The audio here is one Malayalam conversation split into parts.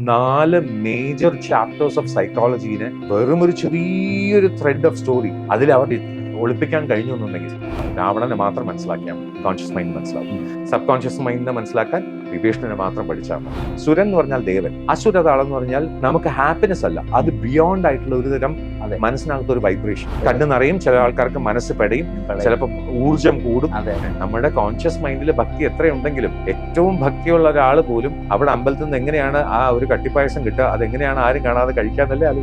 നാല് മേജർ ചാപ്റ്റേഴ്സ് ഓഫ് സൈക്കോളജീനെ വെറും ഒരു ചെറിയൊരു ത്രെഡ് ഓഫ് സ്റ്റോറി അതിൽ അവർ ഒളിപ്പിക്കാൻ കഴിഞ്ഞു എന്നുണ്ടെങ്കിൽ രാവണനെ മാത്രം മനസ്സിലാക്കിയാൽ മതി. കോൺഷ്യസ് മൈൻഡ് മനസ്സിലാക്കും സബ് കോൺഷ്യസ് മൈൻഡിനെ മനസ്സിലാക്കാൻ വിഭീഷണനെ മാത്രം പഠിച്ചാൽ മതി. സുരൻ എന്ന് പറഞ്ഞാൽ ദേവൻ. അസുരതാളെന്ന് പറഞ്ഞാൽ നമുക്ക് ഹാപ്പിനെസ് അല്ല. അത് ബിയോണ്ട് ആയിട്ടുള്ള ഒരു തരം. മനസ്സിനകത്ത് ഒരു വൈബ്രേഷൻ കണ്ണു നിറയും ചില ആൾക്കാർക്ക് മനസ്സ് പെടയും ചിലപ്പോൾ ഊർജം കൂടും. നമ്മുടെ കോൺഷ്യസ് മൈൻഡിൽ ഭക്തി എത്രയുണ്ടെങ്കിലും ഏറ്റവും ഭക്തിയുള്ള ഒരാൾ പോലും അവിടെ അമ്പലത്തിൽ നിന്ന് എങ്ങനെയാണ് ആ ഒരു കട്ടിപ്പായസം കിട്ടുക അതെങ്ങനെയാണ് ആരും കാണാതെ കഴിക്കാന്നല്ലേ അത്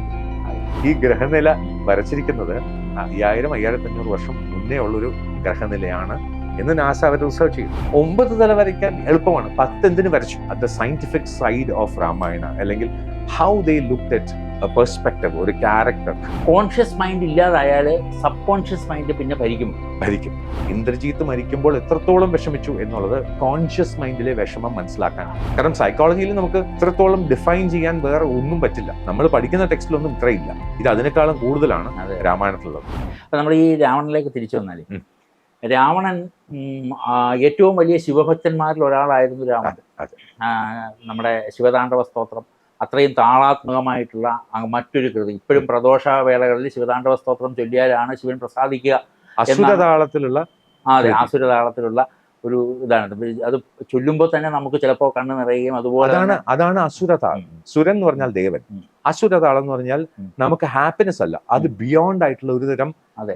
ഈ ഗ്രഹനില വരച്ചിരിക്കുന്നത് അയ്യായിരം അയ്യായിരത്തി അഞ്ഞൂറ് വർഷം മുന്നേ ഉള്ളൊരു ഗ്രഹനിലയാണ് എന്ന് നാസ അവർ റിസർച്ച് ചെയ്തു. ഒമ്പത് തല വരയ്ക്കാൻ എളുപ്പമാണ്. പത്ത് എന്തിനു വരച്ചു? At the scientific side of Ramayana അല്ലെങ്കിൽ how they look at perspective ഒരു ക്യാരക്ടർ കോൺഷ്യസ് മൈൻഡ് ഇല്ലാതായാൽ സബ് കോൺഷ്യസ് മൈൻഡ് പിന്നെ ഭരിക്കും. ഭരിക്കും. ഇന്ദ്രജീത്ത് മരിക്കുമ്പോൾ എത്രത്തോളം വിഷമിച്ചു എന്നുള്ളത് കോൺഷ്യസ് മൈൻഡിലെ വിഷമം മനസ്സിലാക്കാൻ. കാരണം സൈക്കോളജിയിൽ നമുക്ക് ഇത്രത്തോളം ഡിഫൈൻ ചെയ്യാൻ വേറെ ഒന്നും പറ്റില്ല. നമ്മൾ പഠിക്കുന്ന ടെക്സ്റ്റിലൊന്നും ഇത്രയില്ല. ഇത് അതിനേക്കാളും കൂടുതലാണ് രാമായണത്തിലുള്ളത്. അപ്പൊ നമ്മൾ ഈ രാവണനിലേക്ക് തിരിച്ചു വന്നാൽ. രാവണൻ ഏറ്റവും വലിയ ശിവഭക്തന്മാരിൽ ഒരാളായിരുന്നു രാമൻ നമ്മുടെ ശിവതാണ്ഡവ സ്തോത്രം. അത്രയും താളാത്മകമായിട്ടുള്ള മറ്റൊരു കൃതി ഇപ്പോഴും പ്രദോഷ വേളകളിൽ ശിവതാണ്ഡവ സ്തോത്രം ചൊല്ലിയാലാണ് ശിവൻ പ്രസാദിക്കുക അസുരതാളത്തിലുള്ള ആ, അതെ. ആസുരതാളത്തിലുള്ള ഒരു ഇതാണ്. അത് ചൊല്ലുമ്പോൾ തന്നെ നമുക്ക് ചിലപ്പോൾ കണ്ണ് നിറയുകയും അതുപോലെ അതാണ് അതാണ് അസുരതാളം സുരൻ എന്ന് പറഞ്ഞാൽ ദേവൻ. അസുരതാളം എന്ന് പറഞ്ഞാൽ നമുക്ക് ഹാപ്പിനെസ് അല്ല. അത് ബിയോണ്ട് ആയിട്ടുള്ള ഒരു തരം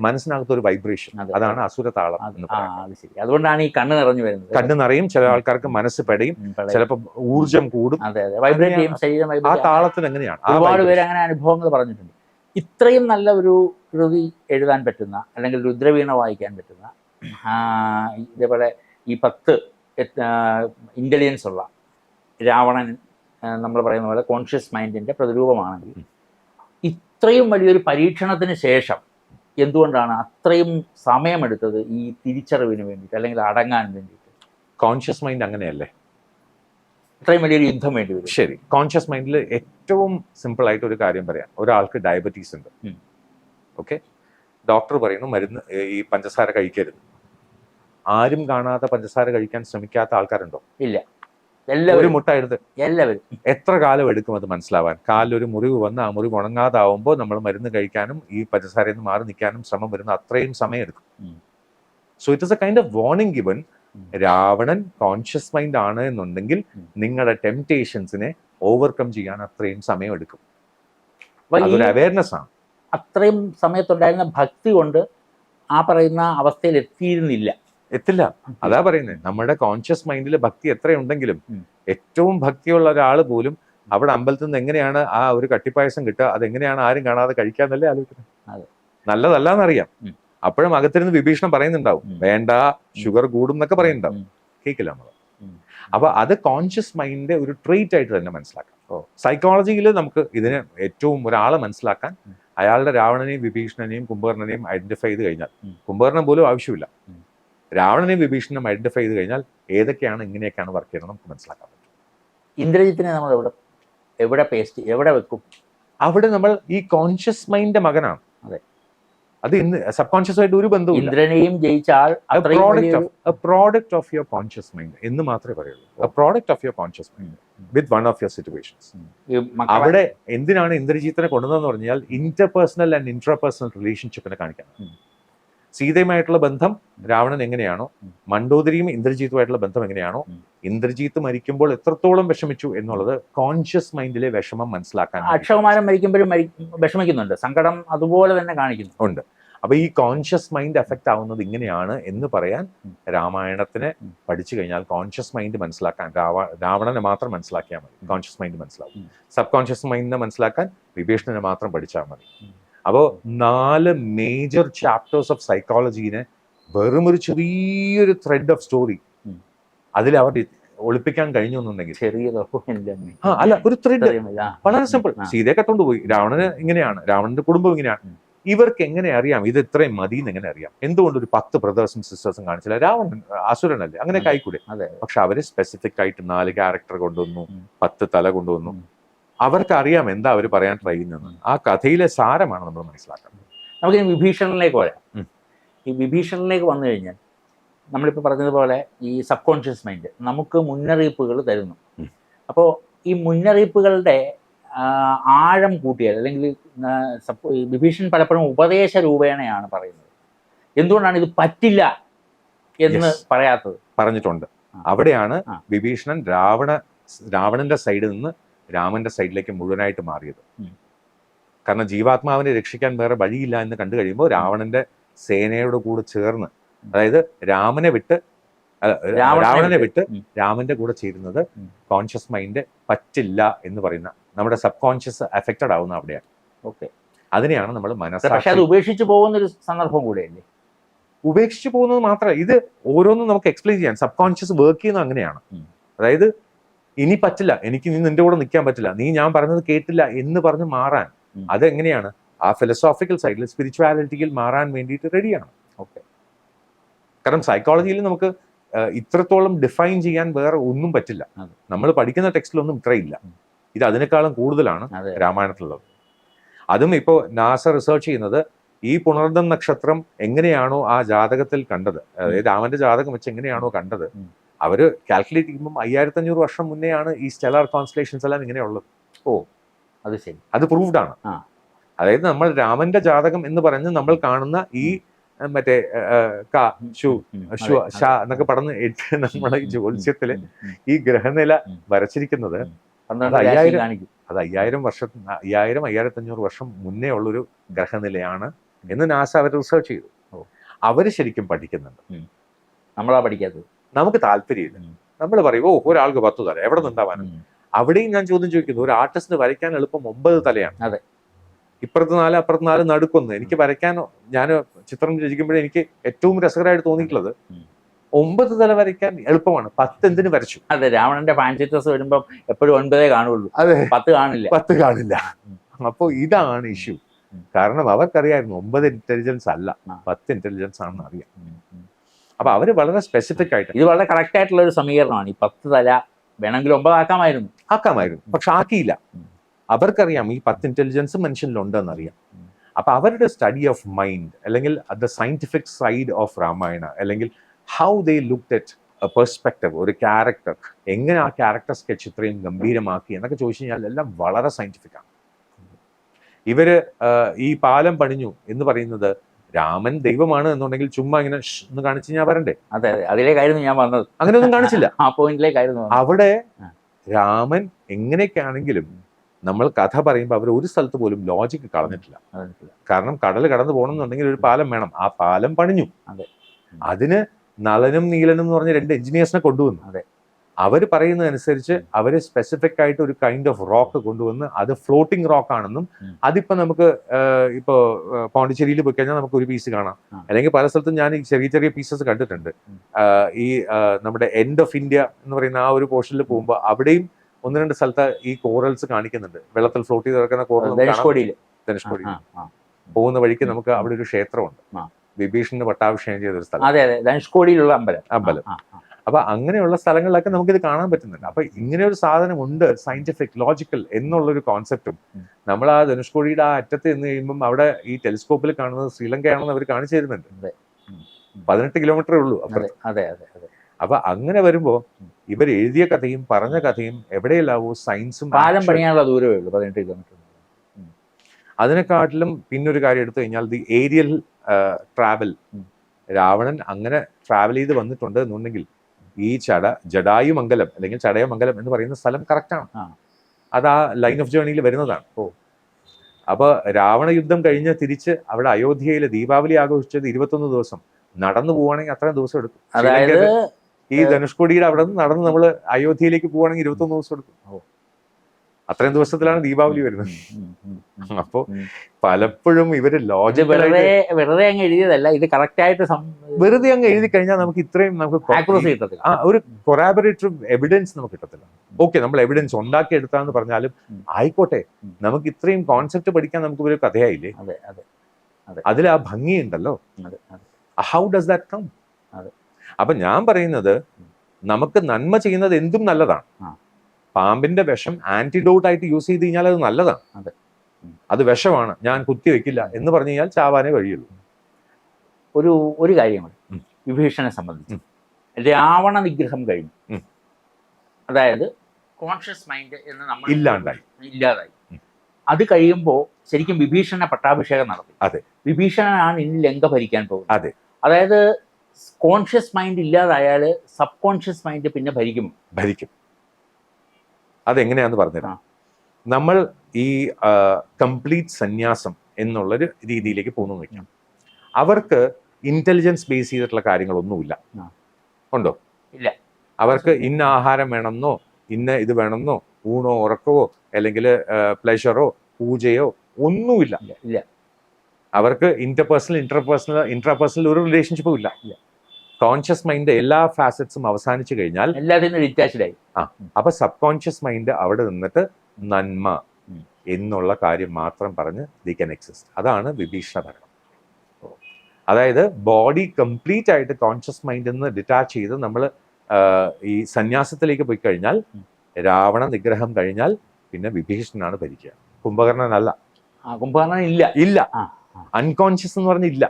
മനസ്സിനകത്ത് ഒരു വൈബ്രേഷൻ അതാണ് അസുരതാളം എന്ന് പറയുന്നത്. അതുകൊണ്ടാണ് ഈ കണ്ണ് നിറഞ്ഞു വരുന്നത്. കണ്ണ് നിറയും ചില ആൾക്കാർക്ക് മനസ്സ് പെടയും ചിലപ്പോൾ ഊർജം കൂടും. അതെ അതെ. വൈബ്രേറ്റ് ചെയ്യും ശരീരം ആ താളത്തിന് എങ്ങനെയാണ്? ഒരുപാട് പേര് അങ്ങനെ അനുഭവങ്ങൾ പറഞ്ഞിട്ടുണ്ട്. ഇത്രയും നല്ല ഒരു കൃതി എഴുതാൻ പറ്റുന്ന അല്ലെങ്കിൽ രുദ്രവീണ വായിക്കാൻ പറ്റുന്ന ഇതേപോലെ ഈ പത്ത് ഇന്റലിജൻസ് ഉള്ള രാവണൻ നമ്മൾ പറയുന്ന പോലെ കോൺഷ്യസ് മൈൻഡിന്റെ പ്രതിരൂപമാണെങ്കിൽ ഇത്രയും വലിയൊരു പരീക്ഷണത്തിന് ശേഷം എന്തുകൊണ്ടാണ് അത്രയും സമയമെടുത്തത് ഈ തിരിച്ചറിവിന് വേണ്ടിയിട്ട് അല്ലെങ്കിൽ അടങ്ങാൻ വേണ്ടിയിട്ട്? കോൺഷ്യസ് മൈൻഡ് അങ്ങനെയല്ലേ? ഇത്രയും വലിയൊരു യുദ്ധം വേണ്ടി വരും. ശരി. കോൺഷ്യസ് മൈൻഡിൽ ഏറ്റവും സിമ്പിൾ ആയിട്ട് ഒരു കാര്യം പറയാം. ഒരാൾക്ക് ഡയബറ്റീസ് ഉണ്ട്. ഓക്കെ ഡോക്ടർ പറയുന്നു മരുന്ന് ഈ പഞ്ചസാര കഴിക്കരുത്. ആരും കാണാത്ത പഞ്ചസാര കഴിക്കാൻ ശ്രമിക്കാത്ത ആൾക്കാരുണ്ടോ? ഇല്ല. ഒരു എല്ലാവരും മുട്ട എടുത്ത്. എല്ലാവരും. എത്ര കാലം എടുക്കും അത് മനസ്സിലാവാൻ? കാലിൽ ഒരു മുറിവ് വന്ന് ആ മുറിവ് ഉണങ്ങാതാവുമ്പോൾ നമ്മൾ മരുന്ന് കഴിക്കാനും ഈ പഞ്ചസാരയിൽ നിന്ന് മാറി നിൽക്കാനും ശ്രമം വരുന്ന അത്രയും സമയം എടുക്കും. So it is a kind of warning given. Ravanan conscious mind ആണ് എന്നുണ്ടെങ്കിൽ നിങ്ങളുടെ ടെംപ്റ്റേഷൻസിനെ ഓവർകം ചെയ്യാൻ അത്രയും സമയം എടുക്കും. അതൊരു അവയർനെസ് ആണ്. അത്രയും സമയത്തുണ്ടായിരുന്ന ഭക്തി കൊണ്ട് ആ പറയുന്ന അവസ്ഥയിൽ എത്തിയിരുന്നില്ല. എത്തില്ല. അതാ പറയുന്നത് നമ്മുടെ കോൺഷ്യസ് മൈൻഡിൽ ഭക്തി എത്രയുണ്ടെങ്കിലും. ഏറ്റവും ഭക്തിയുള്ള ഒരാൾ പോലും അവിടെ അമ്പലത്തിൽ നിന്ന് എങ്ങനെയാണ് ആ ഒരു കട്ടിപ്പായസം കിട്ടുക അതെങ്ങനെയാണ് ആരും കാണാതെ കഴിക്കാന്നല്ലേ ആലോചിക്കുന്നത്? നല്ലതല്ല എന്നറിയാം. അപ്പോഴും അകത്തിരുന്ന് വിഭീഷണം പറയുന്നുണ്ടാവും. വേണ്ട ഷുഗർ കൂടും എന്നൊക്കെ പറയുന്നുണ്ടാവും. കേൾക്കില്ല നമ്മൾ. അപ്പൊ അത് കോൺഷ്യസ് മൈൻഡിന്റെ ഒരു ട്രീറ്റ് ആയിട്ട് തന്നെ മനസ്സിലാക്കാം. സൈക്കോളജിയിൽ നമുക്ക് ഇതിനെ ഏറ്റവും ഒരാളെ മനസ്സിലാക്കാൻ അയാളുടെ രാവണനെയും വിഭീഷണനെയും കുംഭകർണനെയും ഐഡന്റിഫൈ ചെയ്ത് കഴിഞ്ഞാൽ കുംഭകർണം പോലും ആവശ്യമില്ല. ഉം. രാവണനെയും വിഭീഷണനും ഐഡന്റിഫൈ ചെയ്ത് കഴിഞ്ഞാൽ ഏതൊക്കെയാണ് ഇങ്ങനെയൊക്കെയാണ് വർക്ക് ചെയ്യുന്നത് നമുക്ക് മനസ്സിലാക്കാൻ പറ്റും. ഇന്ദ്രജിത്തിനെ നമ്മൾ എവിടെ എവിടെ പേസ്റ്റ് എവിടെ വെക്കും? അവിടെ നമ്മൾ ഈ കോൺഷ്യസ് മൈൻഡിന്റെ മകനാണ്. അതെ. അത് ഇന്ന് സബ് കോൺഷ്യസ് ആയിട്ട് ഒരു ബന്ധവും ഇന്ദ്രനെയും ജയിച്ച ആൾ അത്രയും product of your conscious mind എന്ന് മാത്രമേ പറയുള്ളൂ. Product of your conscious mind with one of your situations അവിടെ എന്തിനാണ് ഇന്ദ്രജിത്തിനെ കൊണ്ടുവന്നതെന്ന് പറഞ്ഞാൽ ഇന്റർപേഴ്സണൽ ആൻഡ് ഇൻട്രാപേഴ്സണൽ റിലേഷൻഷിപ്പിനെ കാണിക്കണം. ഉം. സീതയുമായിട്ടുള്ള ബന്ധം രാവണൻ എങ്ങനെയാണോ. മണ്ടോദരിയും ഇന്ദ്രജിത്തുമായിട്ടുള്ള ബന്ധം എങ്ങനെയാണോ ഇന്ദ്രജീത്ത് മരിക്കുമ്പോൾ എത്രത്തോളം വിഷമിച്ചു എന്നുള്ളത് കോൺഷ്യസ് മൈൻഡിലെ വിഷമം മനസ്സിലാക്കാൻ. അക്ഷകുമാരൻ മരിക്കുമ്പോഴും മരി വിഷമിക്കുന്നുണ്ട് സങ്കടം അതുപോലെ തന്നെ കാണിക്കുന്നു ഉണ്ട് അപ്പൊ ഈ കോൺഷ്യസ് മൈൻഡ് എഫക്റ്റ് ആവുന്നത് ഇങ്ങനെയാണ് എന്ന് പറയാൻ രാമായണത്തിന് പഠിച്ചു കഴിഞ്ഞാൽ കോൺഷ്യസ് മൈൻഡ് മനസ്സിലാക്കാൻ രാവണനെ മാത്രം മനസ്സിലാക്കിയാൽ മതി കോൺഷ്യസ് മൈൻഡ് മനസ്സിലാവും. സബ് കോൺഷ്യസ് മൈൻഡിനെ മനസ്സിലാക്കാൻ വിഭീഷണനെ മാത്രം പഠിച്ചാൽ മതി. അപ്പോൾ നാല് മേജർ ചാപ്റ്റേഴ്സ് ഓഫ് സൈക്കോളജീനെ വെറും ഒരു ചെറിയൊരു ത്രെഡ് ഓഫ് സ്റ്റോറി. അതിൽ അവർ ഒളിപ്പിക്കാൻ കഴിഞ്ഞു എന്നുണ്ടെങ്കിൽ അല്ല ഒരു ത്രെഡ് വളരെ സിമ്പിൾ. സീതയെ കത്തോണ്ട് പോയി. രാവണന് ഇങ്ങനെയാണ്. രാവണന്റെ കുടുംബം ഇങ്ങനെയാണ്. ഇവർക്ക് എങ്ങനെ അറിയാം? ഇത് ഇത്രയും മതി എന്ന് എങ്ങനെ അറിയാം? എന്തുകൊണ്ട് ഒരു പത്ത് ബ്രദേഴ്സും സിസ്റ്റേഴ്സും കാണിച്ചില്ല? രാവണൻ അസുരനല്ലേ? അങ്ങനെ കൈക്കൂടെ പക്ഷെ അവർ സ്പെസിഫിക് ആയിട്ട് നാല് ക്യാരക്ടർ കൊണ്ടുവന്നു. പത്ത് തല കൊണ്ടുവന്നു. അവർക്ക് അറിയാം എന്താ അവർ പറയാൻ ട്രൈ ചെയ്യുന്നത് ആ കഥയിലെ സാരമാണ് നമ്മൾ മനസ്സിലാക്കുന്നത് നമുക്ക് വിഭീഷണിലേക്ക് ഉം. ഈ വിഭീഷണനിലേക്ക് വന്നു കഴിഞ്ഞാൽ നമ്മളിപ്പോൾ പറഞ്ഞതുപോലെ ഈ സബ് കോൺഷ്യസ് മൈൻഡ് നമുക്ക് മുന്നറിയിപ്പുകൾ തരുന്നു. അപ്പോൾ ഈ മുന്നറിയിപ്പുകളുടെ ആഴം കൂട്ടിയാൽ അല്ലെങ്കിൽ വിഭീഷൺ പലപ്പോഴും ഉപദേശ രൂപേണയാണ് പറയുന്നത്. എന്തുകൊണ്ടാണ് ഇത് പറ്റില്ല എന്ന്. പറയാത്തത്? പറഞ്ഞിട്ടുണ്ട്. അവിടെയാണ് വിഭീഷണൻ രാവണ രാവണന്റെ സൈഡിൽ നിന്ന് രാമന്റെ സൈഡിലേക്ക് മുഴുവനായിട്ട് മാറിയത്. കാരണം ജീവാത്മാവിനെ രക്ഷിക്കാൻ വേറെ വഴിയില്ല എന്ന് കണ്ടു കഴിയുമ്പോൾ രാവണന്റെ സേനയോട് കൂടെ ചേർന്ന് അതായത് രാമനെ വിട്ട് രാവണനെ വിട്ട്. രാമന്റെ കൂടെ ചേരുന്നത് കോൺഷ്യസ് മൈൻഡ് പറ്റില്ല എന്ന് പറയുന്ന നമ്മുടെ സബ് കോൺഷ്യസ് അഫക്റ്റഡ് ആവുന്ന അവിടെയാണ്. ഓക്കെ. അതിനെയാണ് നമ്മൾ പക്ഷെ മനസ്സാക്ഷി അത് ഉപേക്ഷിച്ചു പോകുന്ന ഒരു സന്ദർഭം കൂടെയല്ലേ? ഉപേക്ഷിച്ചു പോകുന്നത് മാത്രമല്ല ഇത് ഓരോന്നും നമുക്ക് എക്സ്പ്ലെയിൻ ചെയ്യാൻ സബ് കോൺഷ്യസ് വർക്ക് ചെയ്യുന്നത് അങ്ങനെയാണ്. അതായത് ഇനി പറ്റില്ല എനിക്ക് നീ നിന്റെ കൂടെ നിൽക്കാൻ പറ്റില്ല നീ ഞാൻ പറഞ്ഞത് കേട്ടില്ല എന്ന് പറഞ്ഞ് മാറാൻ. അതെങ്ങനെയാണ്? ആ ഫിലോസോഫിക്കൽ സൈഡിൽ സ്പിരിച്വാലിറ്റിയിൽ മാറാൻ വേണ്ടിയിട്ട് റെഡിയാണ് ഓക്കെ കാരണം സൈക്കോളജിയിൽ നമുക്ക് ഇത്രത്തോളം ഡിഫൈൻ ചെയ്യാൻ വേറെ ഒന്നും പറ്റില്ല. നമ്മൾ പഠിക്കുന്ന ടെക്സ്റ്റിലൊന്നും ഇത്രയില്ല. ഇത് അതിനേക്കാളും കൂടുതലാണ് രാമായണത്തിലുള്ളത്. അതും ഇപ്പോൾ നാസ റിസർച്ച് ചെയ്യുന്നത് ഈ പുണർദം നക്ഷത്രം എങ്ങനെയാണോ ആ ജാതകത്തിൽ കണ്ടത്. അതായത് രാമന്റെ ജാതകം വെച്ച് എങ്ങനെയാണോ കണ്ടത്. ഉം. അവർ കാൽക്കുലേറ്റ് ചെയ്യുമ്പം അയ്യായിരത്തി അഞ്ഞൂറ് വർഷം മുന്നെയാണ് ഈ സ്റ്റെലാർ കോൺസ്റ്റലേഷൻസ് എല്ലാം ഇങ്ങനെയുള്ളത്. ഓ അത് ശരി. അത് പ്രൂവ്ഡ് ആണ്. അതായത് നമ്മൾ രാമന്റെ ജാതകം എന്ന് പറഞ്ഞ് നമ്മൾ കാണുന്ന ഈ മറ്റേ ക ഷ എന്നൊക്കെ പറഞ്ഞ് നമ്മൾ നമ്മളെ ഈ ജ്യോത്സ്യത്തിൽ. ഈ ഗ്രഹനില. വരച്ചിരിക്കുന്നത് അത് അയ്യായിരം- അത് അയ്യായിരം വർഷം അയ്യായിരം അയ്യായിരത്തി അഞ്ഞൂറ് വർഷം മുന്നേ ഉള്ളൊരു ഗ്രഹനിലയാണ് എന്ന് നാസ അവർ റിസർച്ച് ചെയ്തു. അവർ അവർ ശരിക്കും പഠിക്കുന്നുണ്ട്. നമ്മളാ പഠിക്കാത്തത്? നമുക്ക് താല്പര്യമില്ല. നമ്മൾ പറയും ഓ ഒരാൾക്ക് പത്ത് തല എവിടെ നിന്നുണ്ടാവാനും. അവിടെയും ഞാൻ ചോദ്യം ചോദിക്കുന്നു ഒരു ആർട്ടിസ്റ്റിന് വരയ്ക്കാൻ എളുപ്പം ഒമ്പത് തലയാണ്. അതെ. ഇപ്പുറത്ത് നാല് അപ്പുറത്ത് നാല് നടുക്കൊന്ന്. എനിക്ക് വരയ്ക്കാൻ ഞാൻ ചിത്രം രചിക്കുമ്പോഴേ എനിക്ക് ഏറ്റവും രസകരമായിട്ട് തോന്നിയിട്ടുള്ളത്. ഒമ്പത് തല വരയ്ക്കാൻ എളുപ്പമാണ്. പത്ത് എന്തിനു വരച്ചു? അതെ രാവണന്റെ ഫാൻസിറ്റസ് വരുമ്പോൾ എപ്പോഴും ഒൻപതേ കാണുള്ളൂ. അതെ. പത്ത് കാണില്ല. പത്ത് കാണില്ല. അപ്പോൾ ഇതാണ് ഇഷ്യൂ കാരണം അവർക്കറിയായിരുന്നു ഒമ്പത് ഇന്റലിജൻസ് അല്ല. പത്ത് ഇന്റലിജൻസ് ആണെന്ന് അറിയാം. ഉം, അവർ വളരെ സ്പെസിഫിക് ആയിട്ട് ഇത് വളരെ കറക്റ്റ് ആയിട്ടുള്ള ഒരു സമീകരണമാണ്. ഈ പത്ത് തല വേണമെങ്കിൽ ഒമ്പതാക്കാമായിരുന്നു ആക്കാമായിരുന്നു. പക്ഷെ ആക്കിയില്ല. അവർക്കറിയാം ഈ പത്ത് ഇന്റലിജൻസ് മനുഷ്യനിലുണ്ടെന്ന് അറിയാം ഉം. അപ്പൊ അവരുടെ സ്റ്റഡി ഓഫ് മൈൻഡ് അല്ലെങ്കിൽ the scientific side of Ramayana അല്ലെങ്കിൽ how they look at perspective ഒരു ക്യാരക്ടർ എങ്ങനെ ആ ക്യാരക്ടർ സ്കെച്ച് ഇത്രയും ഗംഭീരമാക്കി എന്നൊക്കെ ചോദിച്ചു കഴിഞ്ഞാൽ എല്ലാം വളരെ സയന്റിഫിക് ആണ്. ഇവർ ഈ പാലം പണിഞ്ഞു എന്ന് പറയുന്നത് രാമൻ ദൈവമാണ് എന്നുണ്ടെങ്കിൽ ചുമ്മാ ഇങ്ങനെ ഒന്ന് കാണിച്ച് ഞാൻ വരണ്ടേ? അതെ അതെ. അതിലേക്കായിരുന്നു ഞാൻ വന്നത് അങ്ങനെയൊന്നും കാണിച്ചില്ല. ആ പോയിന്റിലേക്കായിരുന്നു. അവിടെ രാമൻ എങ്ങനെയൊക്കെയാണെങ്കിലും നമ്മൾ കഥ പറയുമ്പോൾ അവർ ഒരു സ്ഥലത്ത് പോലും ലോജിക്ക് കളഞ്ഞിട്ടില്ല. കാരണം കടൽ കടന്നു പോകണം എന്നുണ്ടെങ്കിൽ ഒരു പാലം വേണം. ആ പാലം പണിഞ്ഞു. അതെ. അതിന് നളനും നീലനും എന്ന് പറഞ്ഞ രണ്ട് എഞ്ചിനീയേഴ്സിനെ കൊണ്ടുവന്നു. അതെ. അവർ പറയുന്നതനുസരിച്ച് അവർ സ്പെസിഫിക് ആയിട്ട് ഒരു കൈൻഡ് ഓഫ് റോക്ക് കൊണ്ടുവന്ന് അത് ഫ്ലോട്ടിംഗ് റോക്ക് ആണെന്നും അതിപ്പോൾ അതിപ്പോ നമുക്ക് ഇപ്പോൾ പോണ്ടിച്ചേരിയിൽ പോയി കഴിഞ്ഞാൽ നമുക്ക് ഒരു പീസ് കാണാം. അല്ലെങ്കിൽ പല സ്ഥലത്തും ഞാൻ ഈ ചെറിയ ചെറിയ പീസസ് കണ്ടിട്ടുണ്ട്. ഈ നമ്മുടെ എൻഡ് ഓഫ് ഇന്ത്യ എന്ന് പറയുന്ന ആ ഒരു പോർഷനിൽ പോകുമ്പോൾ അവിടെയും ഒന്ന് രണ്ട് സ്ഥലത്ത് ഈ കോറൽസ് കാണിക്കുന്നുണ്ട്. വെള്ളത്തിൽ ഫ്ലോട്ട് ചെയ്ത് കിടക്കുന്ന കോറൽ ധനുഷ്കോടി. പോകുന്ന വഴിക്ക് നമുക്ക് അവിടെ ഒരു ക്ഷേത്രമുണ്ട്. വിഭീഷണിന് പട്ടാഭിഷേകം ചെയ്ത ഒരു സ്ഥലം. അതെ അതെ. ധനുഷ്കോടിയിലുള്ള അമ്പലം. അമ്പലം. ആ, ആ. അപ്പൊ അങ്ങനെയുള്ള സ്ഥലങ്ങളിലൊക്കെ നമുക്കിത് കാണാൻ പറ്റുന്നുണ്ട്. അപ്പൊ ഇങ്ങനെ ഒരു സാധനം ഉണ്ട് സയന്റിഫിക് ലോജിക്കൽ എന്നുള്ള ഒരു കോൺസെപ്റ്റും നമ്മൾ ആ ധനുഷ്കോടിയുടെ ആ അറ്റത്ത് നിന്ന് കഴിയുമ്പം അവിടെ ഈ ടെലിസ്കോപ്പിൽ കാണുന്നത് ശ്രീലങ്കയാണെന്ന് അവർ കാണിച്ചു തരുന്നുണ്ട്. പതിനെട്ട് കിലോമീറ്ററേ ഉള്ളൂ അതെ അതെ അതെ അപ്പൊ അങ്ങനെ വരുമ്പോ ഇവർ എഴുതിയ കഥയും പറഞ്ഞ കഥയും എവിടെയല്ലാവോ സയൻസും പാലം പണിയാനുള്ള ദൂരമേ ഉള്ളൂ പതിനെട്ട് കിലോമീറ്റർ അതിനെക്കാട്ടിലും പിന്നൊരു കാര്യം എടുത്തു കഴിഞ്ഞാൽ ദി ഏരിയൽ ട്രാവൽ. രാവണൻ അങ്ങനെ ട്രാവൽ ചെയ്ത് വന്നിട്ടുണ്ട് എന്നുണ്ടെങ്കിൽ ഈ ചട ജഡായുമംഗലം അല്ലെങ്കിൽ ചടയമംഗലം എന്ന് പറയുന്ന സ്ഥലം കറക്റ്റാണ്. അത് ആ ലൈൻ ഓഫ് ജേണിയിൽ വരുന്നതാണ് ഓ. അപ്പൊ രാവണ യുദ്ധം കഴിഞ്ഞ് തിരിച്ച് അവിടെ അയോധ്യയിൽ ദീപാവലി ആഘോഷിച്ചത് ഇരുപത്തൊന്ന് ദിവസം നടന്നു പോവുകയാണെങ്കിൽ അത്രയും ദിവസം എടുക്കും അതായത് ഈ ധനുഷ്കോടിയുടെ അവിടെ നിന്ന് നടന്ന് നമ്മൾ അയോധ്യയിലേക്ക് പോവുകയാണെങ്കിൽ ഇരുപത്തൊന്ന് ദിവസം എടുക്കും ഓ. അത്രയും ദിവസത്തിലാണ് ദീപാവലി വരുന്നത്. അപ്പോ പലപ്പോഴും ഇവർ ലോജിക്കലായിട്ട് വെറുതെ വെറുതെ അങ്ങ് എഴുതിയതല്ല ഇത് കറക്റ്റ് ആയിട്ട് വെറുതെ അങ്ങ് എഴുതി കഴിഞ്ഞാൽ നമുക്ക് ഇത്രയും നമുക്ക് ആ ഒരു കൊറാബറേറ്റീവ് എവിഡൻസ് നമുക്ക് കിട്ടത്തില്ല. ഓക്കെ നമ്മൾ എവിഡൻസ് ഉണ്ടാക്കി എടുത്താന്ന് പറഞ്ഞാലും ആയിക്കോട്ടെ. നമുക്ക് ഇത്രയും കോൺസെപ്റ്റ് പഠിക്കാൻ നമുക്ക് ഒരു കഥയായില്ലേ? അതെ അതെ. അതിൽ ആ ഭംഗിയുണ്ടല്ലോ ഹൗ ഡസ് ദാറ്റ് കം. അപ്പൊ ഞാൻ പറയുന്നത് നമുക്ക് നന്മ ചെയ്യുന്നത് എന്തും നല്ലതാണ്. പാമ്പിന്റെ വിഷം ആന്റിഡോട്ട് ആയിട്ട് യൂസ് ചെയ്ത് കഴിഞ്ഞാൽ അത് നല്ലതാണ്. അതെ. വിഷമാണ്. ഞാൻ കുത്തി വെക്കില്ല എന്ന് പറഞ്ഞു കഴിഞ്ഞാൽ ചാവാനേ വഴിയുള്ളൂ. ഒരു ഒരു കാര്യമാണ്. വിഭീഷണനെ സംബന്ധിച്ച്. രാവണ നിഗ്രഹം കഴിഞ്ഞു. അതായത് കോൺഷ്യസ് മൈൻഡ് എന്ന് നമ്മൾ ഇല്ലാണ്ടായി. ഇല്ലാതായി. അത് കഴിയുമ്പോൾ ശരിക്കും വിഭീഷണ പട്ടാഭിഷേകം നടത്തി. അതെ. വിഭീഷണനാണ് ഇനി ലങ്ക ഭരിക്കാൻ പോകുന്നത്. അതെ. അതായത് കോൺഷ്യസ് മൈൻഡ് ഇല്ലാതായാൽ സബ് കോൺഷ്യസ് മൈൻഡ് പിന്നെ ഭരിക്കും ഭരിക്കും. അതെങ്ങനെയാന്ന് പറഞ്ഞുതരാം. നമ്മൾ ഈ കംപ്ലീറ്റ് സന്യാസം എന്നുള്ളൊരു രീതിയിലേക്ക് പോകുന്നു വെക്കാം. അവർക്ക് ഇന്റലിജൻസ് ബേസ് ചെയ്തിട്ടുള്ള കാര്യങ്ങളൊന്നുമില്ല. ആ. ഉണ്ടോ? ഇല്ല. അവർക്ക് ഇന്ന ആഹാരം വേണമെന്നോ ഇന്ന ഇത് വേണമെന്നോ ഊണോ ഉറക്കവോ അല്ലെങ്കിൽ പ്ലഷറോ പൂജയോ ഒന്നുമില്ല. ഇല്ല. അവർക്ക് ഇന്റർപേഴ്സണൽ ഇന്റർപേഴ്സണൽ ഇന്റർപേഴ്സണൽ ഒരു റിലേഷൻഷിപ്പും ഇല്ല. ഇല്ല. കോൺഷ്യസ് മൈൻഡ് എല്ലാ ഫാസറ്റ്സും അവസാനിച്ചു കഴിഞ്ഞാൽ എല്ലാത്തിനും ഡിറ്റാച്ച്ഡ് ആയി. അപ്പൊ സബ് കോൺഷ്യസ് മൈൻഡ് അവിടെ നിന്നിട്ട് നന്മ എന്നുള്ള കാര്യം മാത്രം പറഞ്ഞ് ദി കൻ എക്സിസ്റ്റ് അതാണ് വിഭീഷണ ഭരണം. അതായത് ബോഡി കംപ്ലീറ്റ് ആയിട്ട് കോൺഷ്യസ് മൈൻഡിൽ നിന്ന് ഡിറ്റാച്ച് ചെയ്ത് നമ്മൾ ഈ സന്യാസത്തിലേക്ക് പോയി കഴിഞ്ഞാൽ രാവണ നിഗ്രഹം കഴിഞ്ഞാൽ പിന്നെ വിഭീഷണനാണ് ഭരിക്കുക. കുംഭകർണനല്ല. കുംഭകർണൻ ഇല്ല. ഇല്ല. അൺകോൺഷ്യസ് എന്ന് പറഞ്ഞില്ല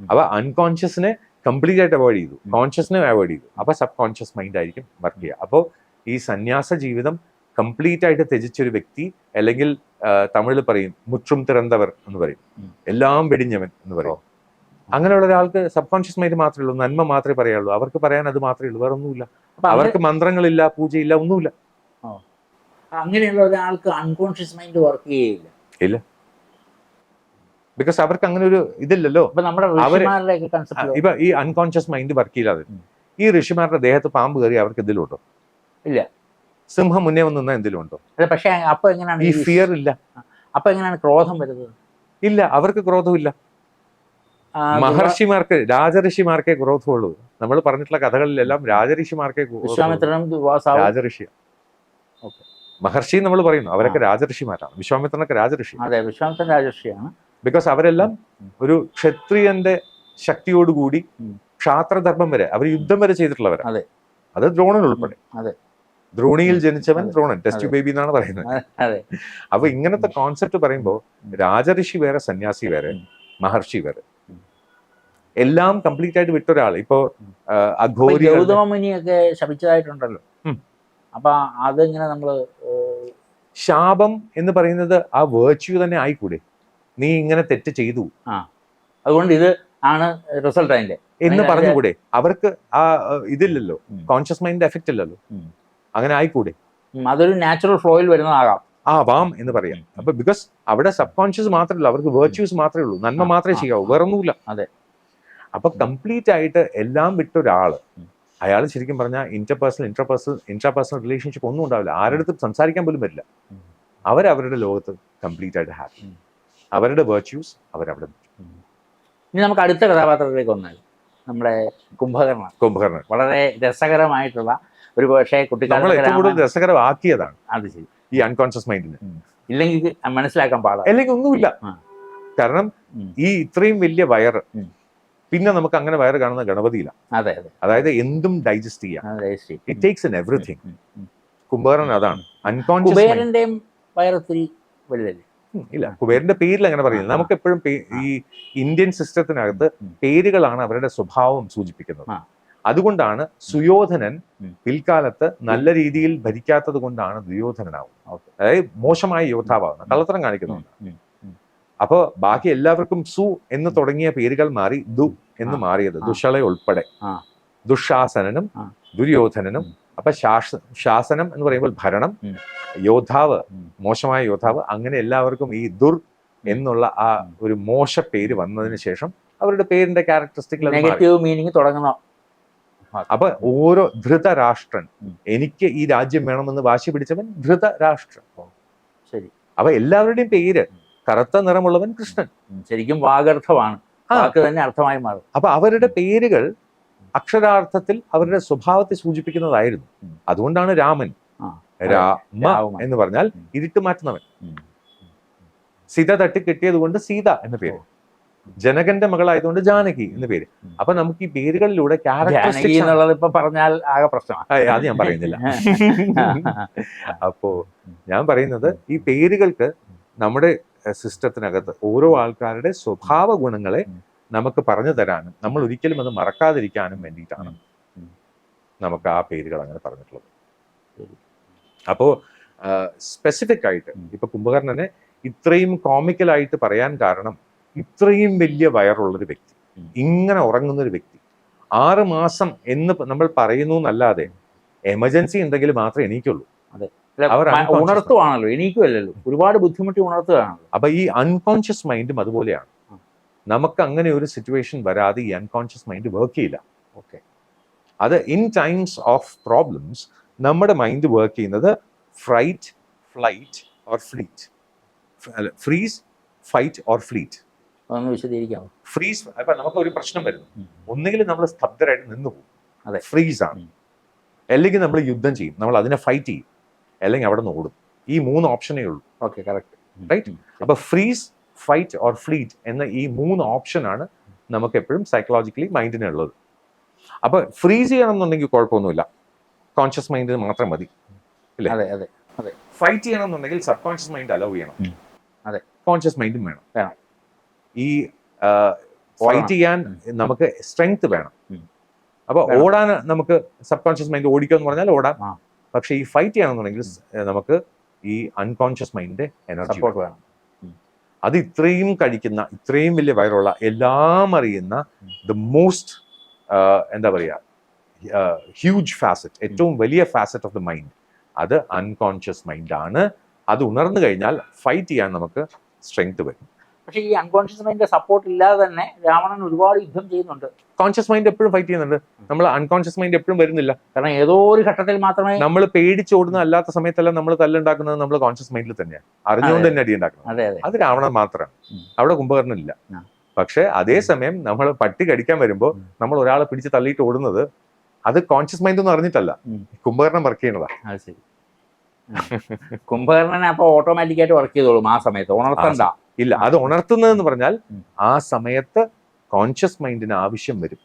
അപ്പൊ അൺകോൺഷ്യസിനെ കംപ്ലീറ്റ് ആയിട്ട് അവോയ്ഡ് ചെയ്തു. കോൺഷ്യസിനെ അവോയ്ഡ് ചെയ്തു. അപ്പൊ സബ് കോൺഷ്യസ് മൈൻഡ് ആയിരിക്കും വർക്ക് ചെയ്യുക. അപ്പോൾ ഈ സന്യാസ ജീവിതം കംപ്ലീറ്റ് ആയിട്ട് ത്യജിച്ചൊരു വ്യക്തി അല്ലെങ്കിൽ തമിഴിൽ പറയും മുറ്റും തിരന്തവർ എന്ന് പറയും. എല്ലാം വെടിഞ്ഞവൻ എന്ന് പറയും. അങ്ങനെയുള്ള ഒരാൾക്ക് സബ് കോൺഷ്യസ് മൈൻഡ് മാത്രമേ ഉള്ളൂ നന്മ മാത്രമേ പറയാനുള്ളൂ. അവർക്ക് പറയാൻ അത് മാത്രമേ ഉള്ളൂ വേറെ ഒന്നുമില്ല അവർക്ക് മന്ത്രങ്ങളില്ല പൂജയില്ല ഒന്നുമില്ല. അങ്ങനെയുള്ള ഒരാൾക്ക് അൺകോൺഷ്യസ് മൈൻഡ് വർക്ക് ചെയ്യില്ല. ബിക്കോസ് അവർക്ക് അങ്ങനെ ഒരു ഇതില്ലല്ലോ. ഇപ്പൊ ഈ അൺകോൺഷ്യസ് മൈൻഡ് വർക്ക് ചെയ്യില്ലാതെ. ഈ ഋഷിമാരുടെ ദേഹത്ത് പാമ്പ് കയറി അവർക്ക് ഉണ്ടോ ഇല്ല. സിംഹം മുന്നേ വന്ന് നിന്നാ എന്തെങ്കിലും ഉണ്ടോ പക്ഷേ അപ്പൊ എങ്ങനെയാണ് ഈ ഫിയർ ഇല്ല. അപ്പൊ എങ്ങനെയാണ് ക്രോധം വരുന്നത്? ഇല്ല അവർക്ക് ക്രോധമില്ല. മഹർഷിമാർക്ക് രാജഋഷിമാർക്കേ ഉള്ളൂ നമ്മൾ പറഞ്ഞിട്ടുള്ള കഥകളിലെല്ലാം രാജഋഷിമാർക്കേ രാജഋഷി. മഹർഷി നമ്മൾ പറയുന്നു അവരൊക്കെ രാജഋഷിമാരാണ് വിശ്വാമിത്രനൊക്കെ രാജഋഷി അതെ വിശ്വാമിത്രൻ രാജർഷിയാണ് ബിക്കോസ് അവരെല്ലാം ഒരു ക്ഷത്രിയന്റെ ശക്തിയോടുകൂടി. ക്ഷാത്രധർമ്മം വരെ അവർ യുദ്ധം വരെ ചെയ്തിട്ടുള്ളവരാണ് അതെ. അത് ദ്രോണൻ ഉൾപ്പെടെ അതെ. ദ്രോണിയിൽ ജനിച്ചവൻ. ദ്രോണൻ ടെസ്റ്റ് ബേബി എന്നാണ് പറയുന്നത് അതെ അപ്പൊ ഇങ്ങനത്തെ കോൺസെപ്റ്റ് പറയുമ്പോൾ. രാജഋഷി വേറെ സന്യാസി വേറെ മഹർഷി വേറെ. എല്ലാം കംപ്ലീറ്റ് ആയിട്ട് ഉം. ആ, ഇപ്പൊ അഘോരി ഗൗതമമുനിയൊക്കെ ശപിച്ചതായിട്ടുണ്ടല്ലോ. അപ്പൊ അതെങ്ങനെ നമ്മൾ ശാപം എന്ന് പറയുന്നത് ആ വേർച്യൂ തന്നെ ആയിക്കൂടെ? നീ ഇങ്ങനെ തെറ്റ് ചെയ്തു. അതുകൊണ്ട് ഇത് ആണ് റിസൾട്ട് അതിന്റെ. എന്ന് പറഞ്ഞുകൂടെ? അവർക്ക് ആ ഇതില്ലല്ലോ. കോൺഷ്യസ് മൈൻഡ് എഫക്റ്റ് ഇല്ലല്ലോ. അങ്ങനെ ആയിക്കൂടെ? അതൊരു നാച്ചുറൽ ഫ്ലോയിൽ വരുന്നതാകാം. ആ വാം എന്ന് പറയാം. അപ്പൊ ബിക്കോസ് അവിടെ സബ് കോൺഷ്യസ് മാത്രമല്ല അവർക്ക് വേർച്യൂസ് മാത്രമേ ഉള്ളൂ. നന്മ മാത്രമേ ചെയ്യാവൂ. വേറൊന്നുമില്ല. അതെ. അപ്പൊ കംപ്ലീറ്റ് ആയിട്ട് എല്ലാം വിട്ടൊരാൾ. ഒരാൾ അയാൾ ശരിക്കും പറഞ്ഞാൽ ഇന്റർപേഴ്സണൽ ഇന്റർപേഴ്സണൽ ഇന്റർപേഴ്സണൽ റിലേഷൻഷിപ്പ് ഒന്നും ഉണ്ടാവില്ല. ആരുടെ അടുത്തും സംസാരിക്കാൻ പോലും പറ്റില്ല അവരവരുടെ ലോകത്ത് കംപ്ലീറ്റ് ആയിട്ട് ഹാപ്പി. അവരുടെ വേർച്യൂസ് അവരവിടെ ഇനി നമുക്ക് അടുത്ത കഥാപാത്രത്തിലേക്ക് വന്നാൽ നമ്മുടെ കുംഭകർണ കുംഭകർണൻ. വളരെ രസകരമായിട്ടുള്ള ഒരു പക്ഷേ രാമായണം- രസകരമാക്കിയതാണ് അത് ശരി. ഈ അൺകോൺഷ്യസ് മൈൻഡിന് ഇല്ലെങ്കിൽ മനസ്സിലാക്കാൻ പാടാം. അല്ലെങ്കിൽ ഒന്നുമില്ല. കാരണം ഈ ഇത്രയും വലിയ വയറ്. പിന്നെ നമുക്ക് അങ്ങനെ വയറ് കാണുന്ന ഗണപതിയില്ല. അതെ അതെ. അതായത് എന്തും ഡൈജസ്റ്റ് ചെയ്യാം. ഇറ്റ് ടേക്സ് ഇൻ എവറിഥിങ് ഉം, ഉം. അതാണ്. അൺകോൺഷ്യസ് കുബേരന്റെയും വയറൊത്തിരി വലുതല്ലേ? ഇല്ല. കുബേരന്റെ പേരിൽ അങ്ങനെ പറയുന്നത് നമുക്ക് എപ്പോഴും ഈ ഇന്ത്യൻ സിസ്റ്റത്തിനകത്ത്. പേരുകളാണ് അവരുടെ സ്വഭാവം സൂചിപ്പിക്കുന്നത്. അതുകൊണ്ടാണ് സുയോധനൻ. പിൽക്കാലത്ത് നല്ല രീതിയിൽ ഭരിക്കാത്തത് കൊണ്ടാണ് ദുര്യോധനനാവുന്നത് അതായത് മോശമായ യോദ്ധാവാകുന്നത്. കള്ളത്തരം കാണിക്കുന്നുണ്ട് അപ്പോ ബാക്കി എല്ലാവർക്കും സു എന്ന് തുടങ്ങിയ പേരുകൾ മാറി ദു എന്ന്. മാറിയത്. ദുഷളെ ഉൾപ്പെടെ. ദുഃശാസനനും ദുര്യോധനനും. അപ്പൊ ശാസ ശാസനം എന്ന് പറയുമ്പോൾ ഭരണം. യോദ്ധാവ് മോശമായ യോദ്ധാവ് അങ്ങനെ എല്ലാവർക്കും ഈ ദുർ എന്നുള്ള ആ ഒരു മോശ പേര് വന്നതിന് ശേഷം അവരുടെ പേരിന്റെ ക്യാരക്ടറിസ്റ്റിക് നെഗറ്റീവ് മീനിങ് തുടങ്ങണം അപ്പൊ ഓരോ ധൃതരാഷ്ട്രൻ. എനിക്ക് ഈ രാജ്യം വേണമെന്ന് വാശി പിടിച്ചവൻ ധൃതരാഷ്ട്രൻ. ശരി. അപ്പൊ എല്ലാവരുടെയും പേര് കറുത്ത നിറമുള്ളവൻ കൃഷ്ണൻ. ശരിക്കും വാഗർത്ഥമാണ്. വാക്ക് തന്നെ അർത്ഥമായി മാറും. അപ്പൊ അവരുടെ പേരുകൾ അക്ഷരാർത്ഥത്തിൽ അവരുടെ സ്വഭാവത്തെ സൂചിപ്പിക്കുന്നതായിരുന്നു. അതുകൊണ്ടാണ് രാമൻ. രാമ എന്ന് പറഞ്ഞാൽ. ഇരുട്ട് മാറ്റുന്നവൻ. സീത തട്ടി കിട്ടിയത് കൊണ്ട് സീത എന്ന പേര്. ജനകന്റെ മകളായതുകൊണ്ട് ജാനകി എന്ന പേര്. അപ്പൊ നമുക്ക് ഈ പേരുകളിലൂടെ ജാനകി എന്നുള്ളത് ഇപ്പൊ പറഞ്ഞാൽ ആകെ പ്രശ്നമാണ്. അത് ഞാൻ പറയുന്നില്ല. അപ്പോ ഞാൻ പറയുന്നത് ഈ പേരുകൾക്ക് നമ്മുടെ സിസ്റ്റത്തിനകത്ത് ഓരോ ആൾക്കാരുടെ സ്വഭാവ ഗുണങ്ങളെ നമുക്ക് പറഞ്ഞു തരാനും നമ്മൾ ഒരിക്കലും അത് മറക്കാതിരിക്കാനും വേണ്ടിയിട്ടാണ് നമുക്ക് ആ പേരുകൾ അങ്ങനെ പറഞ്ഞിട്ടുള്ളത്. അപ്പോ സ്പെസിഫിക് ആയിട്ട്. ഇപ്പൊ കുംഭകർണനെ ഇത്രയും കോമിക്കലായിട്ട് പറയാൻ കാരണം ഇത്രയും വലിയ വയറുള്ളൊരു വ്യക്തി ഇങ്ങനെ ഉറങ്ങുന്ന ഒരു വ്യക്തി. ആറ് മാസം എന്ന് നമ്മൾ പറയുന്നു എന്നല്ലാതെ എമർജൻസി ഉണ്ടെങ്കിൽ മാത്രമേ എണീക്കുള്ളൂ. unconscious ഉണർത്തുവാണല്ലോ. അല്ലല്ലോ. ഒരുപാട് ബുദ്ധിമുട്ടി ഉണർത്തുകയാണല്ലോ. അപ്പൊ ഈ അൺകോൺഷ്യസ് മൈൻഡും അതുപോലെയാണ്. നമുക്ക് അങ്ങനെ ഒരു സിറ്റുവേഷൻ വരാതെ ഈ അൺകോൺഷ്യസ് മൈൻഡ് വർക്ക് ചെയ്യില്ല. ഓക്കെ. അത് ഇൻ ടൈംസ് ഓഫ് പ്രോബ്ലംസ് നമ്മുടെ മൈൻഡ് വർക്ക് ചെയ്യുന്നത് fright flight or fleet freeze fight or fleet വിശദീകരിക്കാമോ ഫ്രീസ് അപ്പൊ നമുക്ക് ഒരു പ്രശ്നം വരുന്നു. ഒന്നുകിൽ നമ്മൾ സ്തബ്ധരായിട്ട് നിന്ന് അതെ. പോകും ഫ്രീസ് ആണ് അല്ലെങ്കിൽ നമ്മൾ യുദ്ധം ചെയ്യും. നമ്മൾ അതിനെ ഫൈറ്റ് ചെയ്യും. അല്ലെങ്കിൽ അവിടെ നിന്ന് ഓടും. ഈ മൂന്ന് ഓപ്ഷനേ ഉള്ളൂ ഓക്കെ കറക്റ്റ് റൈറ്റ് അപ്പൊ ഫ്രീസ് ഫൈറ്റ് ഓർ ഫ്ലീറ്റ് എന്ന ഈ മൂന്ന് ഓപ്ഷനാണ് നമുക്ക് എപ്പോഴും സൈക്കോളജിക്കലി മൈൻഡിനുള്ളത് അപ്പൊ ഫ്രീസ് ചെയ്യണം എന്നുണ്ടെങ്കിൽ കുഴപ്പമൊന്നുമില്ല കോൺഷ്യസ് മൈൻഡിന് മാത്രം മതി. അല്ലേ അതെ അതെ അതെ. ഫൈറ്റ് ചെയ്യണമെന്നുണ്ടെങ്കിൽ സബ് കോൺഷ്യസ് മൈൻഡ് അലോ ചെയ്യണം അതെ. കോൺഷ്യസ് മൈൻഡും വേണം. വേണം. ഈ ഫൈറ്റ് ചെയ്യാൻ നമുക്ക് സ്ട്രെങ്ത് വേണം. അപ്പൊ ഓടാൻ നമുക്ക് സബ് കോൺഷ്യസ് മൈൻഡ് ഓടിക്കുക എന്ന് പറഞ്ഞാൽ ഓടാം. പക്ഷെ ഈ ഫൈറ്റ് ചെയ്യണമെന്നുണ്ടെങ്കിൽ നമുക്ക് ഈ അൺകോൺഷ്യസ് മൈൻഡിന്റെ എനർജി സപ്പോർട്ട് വേണം. അത് ഇത്രയും കഴിക്കുന്ന ഇത്രയും വലിയ വയറുള്ള എല്ലാം അറിയുന്ന ദ മോസ്റ്റ് എന്താ പറയുക ഹ്യൂജ് ഫാസറ്റ് ഏറ്റവും വലിയ ഫാസറ്റ് ഓഫ് ദ മൈൻഡ് അത് അൺകോൺഷ്യസ് മൈൻഡാണ് ആണ്. അത് ഉണർന്നു കഴിഞ്ഞാൽ ഫൈറ്റ് ചെയ്യാൻ നമുക്ക് സ്ട്രെങ്ത് വരും. പക്ഷേ ഈ അൺകോൺഷ്യസ് മൈൻഡിന്റെ സപ്പോർട്ട് ഇല്ലാതെ തന്നെ രാവണൻ ഒരുപാട് യുദ്ധം ചെയ്യുന്നുണ്ട്. കോൺഷ്യസ് മൈൻഡ് എപ്പോഴും ഫൈറ്റ് ചെയ്യുന്നുണ്ട്. നമ്മൾ അൺകോൺഷ്യസ് മൈൻഡ് എപ്പോഴും വരുന്നില്ല. കാരണം ഏതോ ഒരു ഘട്ടത്തിൽ മാത്രമേ നമ്മൾ പേടിച്ചോടുന്ന അല്ലാത്ത സമയത്തല്ല നമ്മൾ തല്ലുണ്ടാക്കുന്നത് നമ്മൾ കോൺഷ്യസ് മൈൻഡിൽ തന്നെയാണ് അറിഞ്ഞുകൊണ്ട് തന്നെ അടി ഉണ്ടാക്കുന്നത്. അതെ രാവണൻ മാത്രമാണ്. അവിടെ കുംഭകർണനില്ല. പക്ഷെ അതേസമയം നമ്മൾ പട്ടി കടിക്കാൻ വരുമ്പോൾ നമ്മൾ ഒരാളെ പിടിച്ച് തള്ളിയിട്ട് ഓടുന്നത് അത് കോൺഷ്യസ് മൈൻഡ് ഒന്നും അറിഞ്ഞിട്ടല്ല. കുംഭകർണം വർക്ക് ശരി. കുംഭകർണനെ അപ്പൊ ഓട്ടോമാറ്റിക്കായിട്ട് വർക്ക് ചെയ്തോളും ആ സമയത്ത്. ഉണർത്തണ്ട. ഇല്ല അത് ഉണർത്തുന്നതെന്ന് പറഞ്ഞാൽ ആ സമയത്ത് കോൺഷ്യസ് മൈൻഡിന് ആവശ്യം വരും.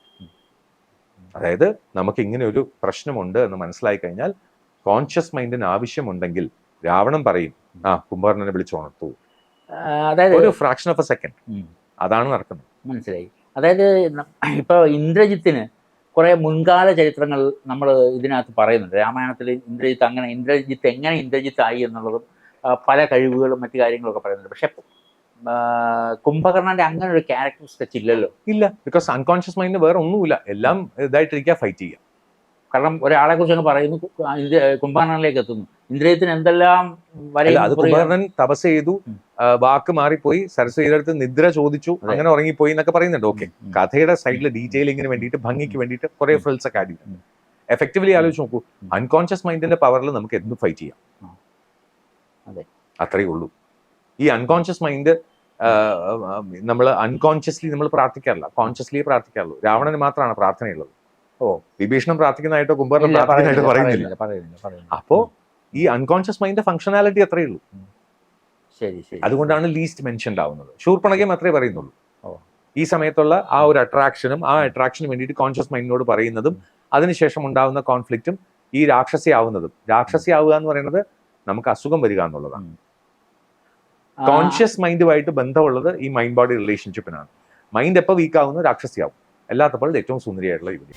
അതായത് നമുക്ക് ഇങ്ങനെ ഒരു പ്രശ്നമുണ്ട് എന്ന് മനസ്സിലായി കഴിഞ്ഞാൽ കോൺഷ്യസ് മൈൻഡിന് ആവശ്യമുണ്ടെങ്കിൽ രാവണൻ പറയും ആ കുംഭകർണനെ വിളിച്ച് ഉണർത്തു. അതായത് ഒരു ഫ്രാക്ഷൻ ഓഫ് എ സെക്കൻഡ് അതാണ് നടക്കുന്നത്. മനസ്സിലായി. അതായത് ഇപ്പൊ ഇന്ദ്രജിത്തിന് കുറെ മുൻകാല ചരിത്രങ്ങൾ നമ്മൾ ഇതിനകത്ത് പറയുന്നുണ്ട്. രാമായണത്തിൽ ഇന്ദ്രജിത്ത് അങ്ങനെ ഇന്ദ്രജിത്ത് എങ്ങനെ ഇന്ദ്രജിത്ത് ആയി എന്നുള്ളതും പല കഴിവുകളും മറ്റു കാര്യങ്ങളൊക്കെ പറയുന്നുണ്ട്. പക്ഷെ കുംഭകർണന്റെ അങ്ങനെ ഒരു ക്യാരക്ടർ സ്കെച്ച് ഇല്ലല്ലോ. ഇല്ല. ബിക്കോസ് അൺകോൺഷ്യസ് മൈൻഡ് വേറെ ഒന്നുമില്ല. എല്ലാം ഇതായിട്ടിരിക്കുക ഫൈറ്റ് ചെയ്യുക. കാരണം ഒരാളെ കുറിച്ച് അങ്ങ് പറയുന്നു കുംഭകർണനിലേക്ക് എത്തുന്നു. ഇന്ദ്രിയത്തിന് എന്തെല്ലാം അത് കുംഭകർണൻ തപസ് ചെയ്തു വാക്ക് മാറിപ്പോയി സരസ്വതിയുടെ നിദ്ര ചോദിച്ചു അങ്ങനെ ഉറങ്ങിപ്പോയി എന്നൊക്കെ പറയുന്നുണ്ട്. ഓക്കെ കഥയുടെ സൈഡിൽ ഡീറ്റെയിലിങ്ങിന് വേണ്ടിയിട്ട് ഭംഗിക്ക് വേണ്ടിയിട്ട് കുറെ. ഫ്രിൽസ് ഒക്കെ ആഡ് ഉം. എഫക്റ്റീവ്ലി ആലോചിച്ച് നോക്കൂ. അൺകോൺഷ്യസ് മൈൻഡിന്റെ പവറിൽ നമുക്ക് എന്തും ഫൈറ്റ് ചെയ്യാം. അതെ. അത്രയേ ഉള്ളൂ. ഈ അൺകോൺഷ്യസ് മൈൻഡ് നമ്മൾ അൺകോൺഷ്യസ്ലി നമ്മൾ പ്രാർത്ഥിക്കാറില്ല. കോൺഷ്യസ്ലി പ്രാർത്ഥിക്കാറുള്ളൂ. രാവണന് മാത്രമാണ് പ്രാർത്ഥനയുള്ളത്. ഓ. വിഭീഷണം പ്രാർത്ഥിക്കുന്നതായിട്ടോ കുംഭകർണം പ്രാർത്ഥിക്കുന്നതായിട്ടോ പറയുന്നില്ല. അപ്പോ ഈ അൺകോൺഷ്യസ് മൈൻഡ് ഫംഗ്ഷനാലിറ്റി അത്രയേ ഉള്ളൂ. ശരി ശരി അതുകൊണ്ടാണ് ലീസ്റ്റ് മെൻഷൻഡ് ആവുന്നത്. ശൂർപ്പണകയും അത്രേ പറയുന്നുള്ളൂ. ഈ സമയത്തുള്ള ആ ഒരു അട്രാക്ഷനും ആ അട്രാക്ഷന് വേണ്ടിയിട്ട് കോൺഷ്യസ് മൈൻഡിനോട് പറയുന്നതും അതിനുശേഷം ഉണ്ടാവുന്ന കോൺഫ്ലിക്റ്റും ഈ രാക്ഷസി ആവുന്നതും രാക്ഷസി ആവുക എന്ന് പറയുന്നത് നമുക്ക് അസുഖം വരിക എന്നുള്ളതാണ്. കോൺഷ്യസ് മൈൻഡുമായിട്ട് ബന്ധമുള്ളത് ഈ മൈൻഡ് ബോഡി റിലേഷൻഷിപ്പിനാണ് മൈൻഡ് എപ്പോൾ വീക്കാവുന്ന രാക്ഷസിയാവും. അല്ലാത്തപ്പോൾ ഏറ്റവും സുന്ദരിയായിട്ടുള്ള യുവതി